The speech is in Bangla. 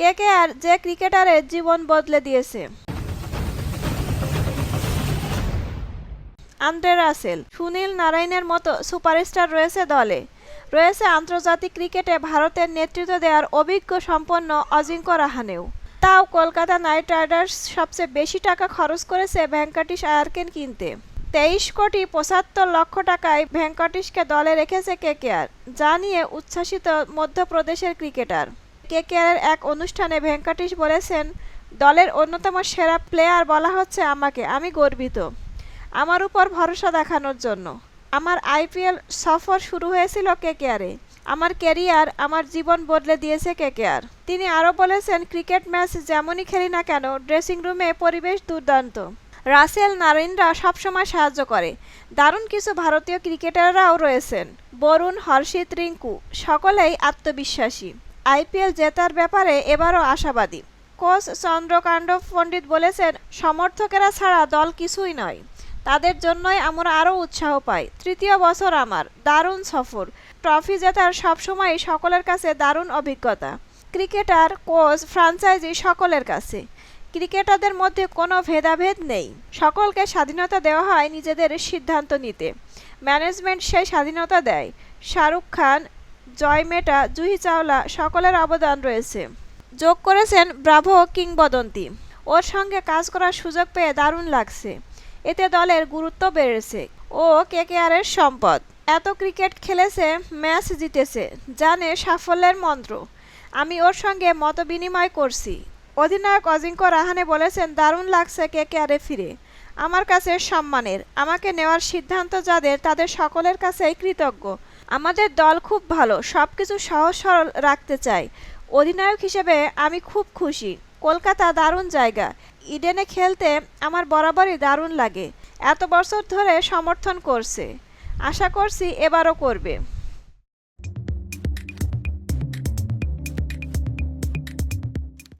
কে কে আর যে ক্রিকেটারের জীবন বদলে দিয়েছে। আন্দ্রে রাসেল, সুনীল নারায়ণের মতো সুপারস্টার রয়েছে দলে। রয়েছে আন্তর্জাতিক ক্রিকেটে ভারতের নেতৃত্ব দেওয়ার অভিজ্ঞ সম্পন্ন অজিঙ্ক্য রাহানেও। তাও কলকাতা নাইট রাইডার্স সবচেয়ে বেশি টাকা খরচ করেছে ভেঙ্কটেশ আয়ারকেন কিনতে। তেইশ কোটি পঁচাত্তর লক্ষ টাকায় ভেঙ্কটেশকে দলে রেখেছে কেকেআর যা নিয়ে উচ্ছ্বাসিত মধ্যপ্রদেশের ক্রিকেটার। কেকেআরের এক অনুষ্ঠানে ভেঙ্কটেশ বলেছেন, দলের অন্যতম সেরা প্লেয়ার বলা হচ্ছে আমাকে, আমি গর্বিত। আমার উপর ভরসা দেখানোর জন্য। আমার আইপিএল সফর শুরু হয়েছিল কেকেআরে। আমার ক্যারিয়ার, আমার জীবন বদলে দিয়েছে কেকেআর। তিনি আরও বলেছেন, ক্রিকেট ম্যাচ যেমনই খেলি না কেন, ড্রেসিং রুমে পরিবেশ দুর্দান্ত। রাসেল নারিনরা সবসময় সাহায্য করে। দারুণ কিছু ভারতীয় ক্রিকেটাররাও রয়েছেন। বরুণ, হর্ষিত রিঙ্কু, সকলেই আত্মবিশ্বাসী। আইপিএল জেতার ব্যাপারে এবারও আশাবাদী। কোচ চন্দ্রকাণ্ড পণ্ডিত বলেছেন, সমর্থকেরা ছাড়া দল কিছুই নয়। তাদের জন্যই আমরা আরও উৎসাহ পাই। তৃতীয় বছর আমার, দারুণ সফর। ট্রফি জেতার সবসময় সকলের কাছে দারুণ অভিজ্ঞতা। ক্রিকেটার, কোচ, ফ্রাঞ্চাইজি সকলের কাছে। ক্রিকেটারদের মধ্যে কোনো ভেদাভেদ নেই। সকলকে স্বাধীনতা দেওয়া হয় নিজেদের সিদ্ধান্ত নিতে। ম্যানেজমেন্ট সেই স্বাধীনতা দেয়। শাহরুখ খান জয় মেটা, জুহি চাওলা সকলের অবদান রয়েছে। যোগ করেছেন ব্রাভো কিংবদন্তি। ওর সঙ্গে কাজ করার সুযোগ পেয়ে দারুণ লাগছে। এতে দলের গুরুত্ব বেড়েছে ও কেকেআরের সম্পদ। এত ক্রিকেট খেলেছে, ম্যাচ জিতেছে, জানে সাফল্যের মন্ত্র। আমি ওর সঙ্গে মত বিনিময় করছি। অধিনায়ক অজিঙ্ক্য রাহানে বলেছেন, দারুণ লাগছে কেকেআরে ফিরে। আমার কাছে সম্মানের, আমাকে নেওয়ার সিদ্ধান্ত যাদের, তাদের সকলের কাছেই কৃতজ্ঞ। আমাদের দল খুব ভালো সব কিছু সহজ সরল রাখতে চাই। অধিনায়ক হিসেবে আমি খুব খুশি। কলকাতা দারুণ জায়গা। ইডেনে খেলতে আমার বরাবরই দারুণ লাগে। এত বছর ধরে সমর্থন করছে। আশা করছি এবারও করবে।